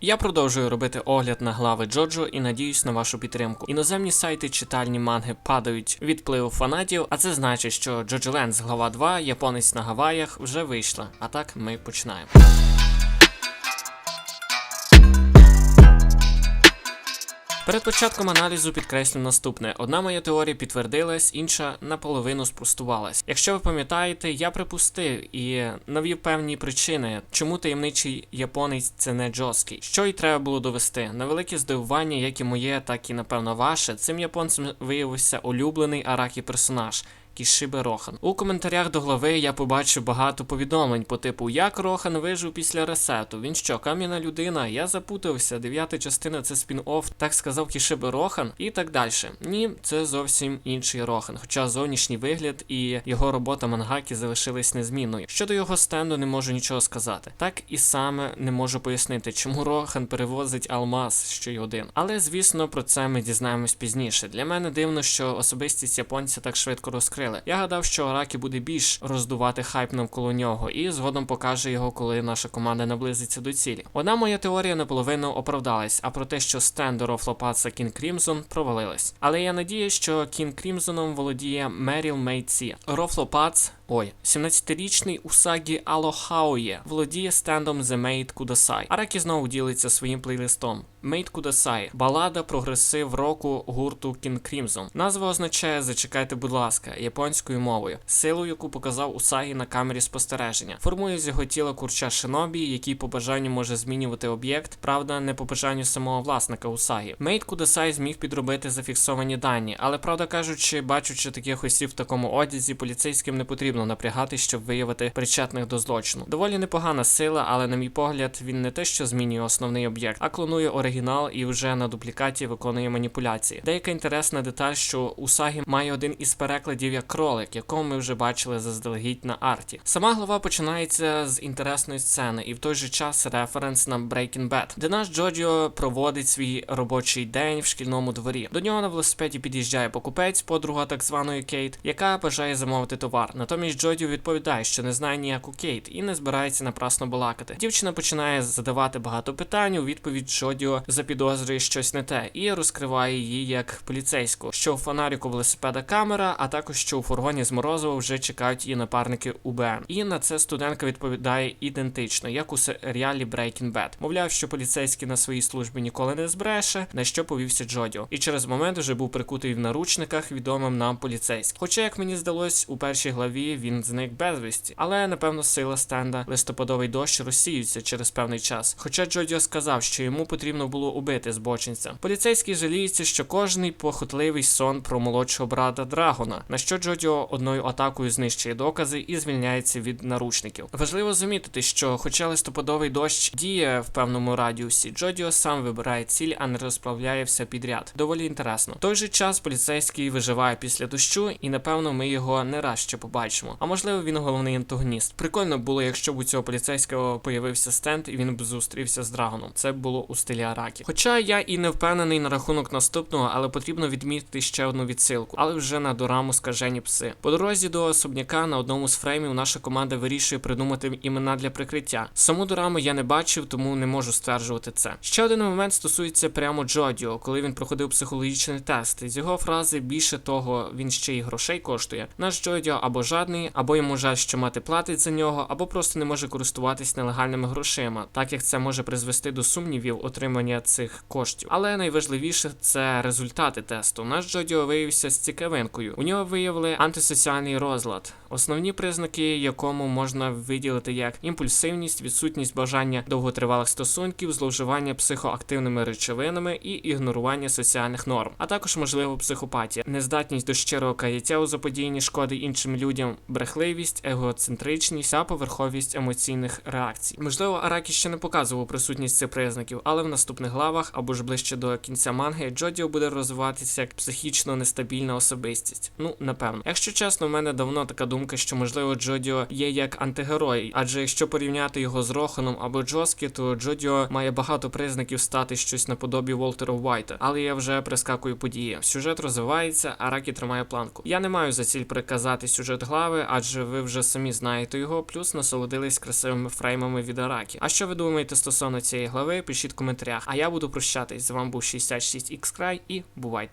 Я продовжую робити огляд на глави Джоджо і надіюсь на вашу підтримку. Іноземні сайти читальні манги падають від впливу фанатів, а це значить, що Джоджо Ленс глава 2, японець на Гаваях, вже вийшла. А так ми починаємо. Перед початком аналізу підкреслю наступне: одна моя теорія підтвердилась, інша наполовину спростувалась. Якщо ви пам'ятаєте, я припустив і навів певні причини, чому таємничий японець це не Джоскі. Що й треба було довести. На велике здивування, як і моє, так і напевно ваше, цим японцем виявився улюблений Аракі персонаж. Кішибе Рохан. У коментарях до глави я побачив багато повідомлень по типу як Рохан вижив після ресету. Він що, кам'яна людина? Я запутався. Дев'ята частина це спін-офф, так сказав Кішибе Рохан і так далі. Ні, це зовсім інший Рохан. Хоча зовнішній вигляд і його робота мангаки залишились незмінною. Щодо його стенду не можу нічого сказати. Так і саме не можу пояснити, чому Рохан перевозить алмаз ще й один. Але звісно про це ми дізнаємось пізніше. Для мене дивно, що особистість японця так швидко розкрили. Я гадав, що Аракі буде більш роздувати хайп навколо нього, і згодом покаже його, коли наша команда наблизиться до цілі. Одна моя теорія наполовину оправдалась, а про те, що стенд флопаца Кін Крімзон провалилась. Але я надію, що Кін Крімзоном володіє Меріл Мейці. Рофлопац Ой, 17-річний Усагі Алохаоє володіє стендом The Maid Kudasai. Аракі знову ділиться своїм плейлистом. Maid Kudasai – балада прогресив року гурту King Crimson. Назва означає Зачекайте, будь ласка, японською мовою, силу, яку показав Усагі на камері спостереження. Формує з його тіла курча Шинобі, який по бажанню може змінювати об'єкт, правда, не по бажанню самого власника Усагі. Maid Kudasai зміг підробити зафіксовані дані, але правда кажучи, бачучи таких осіб в такому одязі, поліцейським не потрібно напрягати, щоб виявити причетних до злочину. Доволі непогана сила, але на мій погляд, він не те, що змінює основний об'єкт, а клонує оригінал і вже на дуплікаті виконує маніпуляції. Деяка інтересна деталь, що Усагі має один із перекладів як кролик, якого ми вже бачили заздалегідь на арті. Сама глава починається з інтересної сцени, і в той же час референс на Breaking Bad, де наш Джоджо проводить свій робочий день в шкільному дворі. До нього на велосипеді під'їжджає покупець, подруга так званої Кейт, яка бажає замовити товар. Натомість Джодіо відповідає, що не знає ніяку Кейт і не збирається напрасно балакати. Дівчина починає задавати багато питань. У відповідь Джодіо запідозрює щось не те і розкриває її як поліцейську, що у фонаріку велосипеда камера, а також що у фургоні з Морозова вже чекають її напарники УБН. І на це студентка відповідає ідентично, як у серіалі Breaking Bad. Мовляв, що поліцейський на своїй службі ніколи не збреше, на що повівся Джодіо. І через момент вже був прикутий в наручниках відомим нам поліцейським. Хоча, як мені здалось, у першій главі він зник безвісті, але напевно сила стенда листопадовий дощ розсіються через певний час. Хоча Джодіо сказав, що йому потрібно було убити збочинця. Поліцейський жаліється, що кожний похотливий сон про молодшого брата Драгона, на що Джодіо одною атакою знищує докази і звільняється від наручників. Важливо замітити, що, хоча листопадовий дощ діє в певному радіусі, Джодіо сам вибирає ціль, а не розправляє все підряд. Доволі інтересно. В той же час поліцейський виживає після дощу, і напевно ми його не раз ще побачимо. А можливо, він головний антагоніст. Прикольно було, якщо б у цього поліцейського появився стенд і він б зустрівся з Драгоном. Це було у стилі Аракі. Хоча я і не впевнений на рахунок наступного, але потрібно відмітити ще одну відсилку, але вже на дораму скажені пси. По дорозі до особняка на одному з фреймів наша команда вирішує придумати імена для прикриття. Саму дораму я не бачив, тому не можу стверджувати це. Ще один момент стосується прямо Джодіо, коли він проходив психологічний тест. З його фрази більше того, він ще й грошей коштує. Наш Джодіо або жадний, або йому жаль, що мати платить за нього, або просто не може користуватись нелегальними грошима, так як це може призвести до сумнівів отримання цих коштів. Але найважливіше це результати тесту. Наш Джодіо виявився з цікавинкою. У нього виявили антисоціальний розлад, основні признаки якому можна виділити як імпульсивність, відсутність бажання довготривалих стосунків, зловживання психоактивними речовинами і ігнорування соціальних норм, а також можливо психопатія, нездатність до щирого каяття у заподіянні шкоди іншим людям, брехливість, егоцентричність та поверховість емоційних реакцій. Можливо, Аракі ще не показував присутність цих признаків, але в наступних главах або ж ближче до кінця манги Джодіо буде розвиватися як психічно нестабільна особистість. Ну, напевно. Якщо чесно, в мене давно така думка думка, що можливо Джодіо є як антигерой, адже якщо порівняти його з Роханом або Джоскі, то Джодіо має багато признаків стати щось наподобі Волтера Вайта. Але я вже прискакую події. Сюжет розвивається, а Ракі тримає планку. Я не маю за ціль приказати сюжет глави, адже ви вже самі знаєте його, плюс насолодились красивими фреймами від Аракі. А що ви думаєте стосовно цієї глави? Пишіть в коментарях. А я буду прощатись. З вами був 66X Край і бувайте.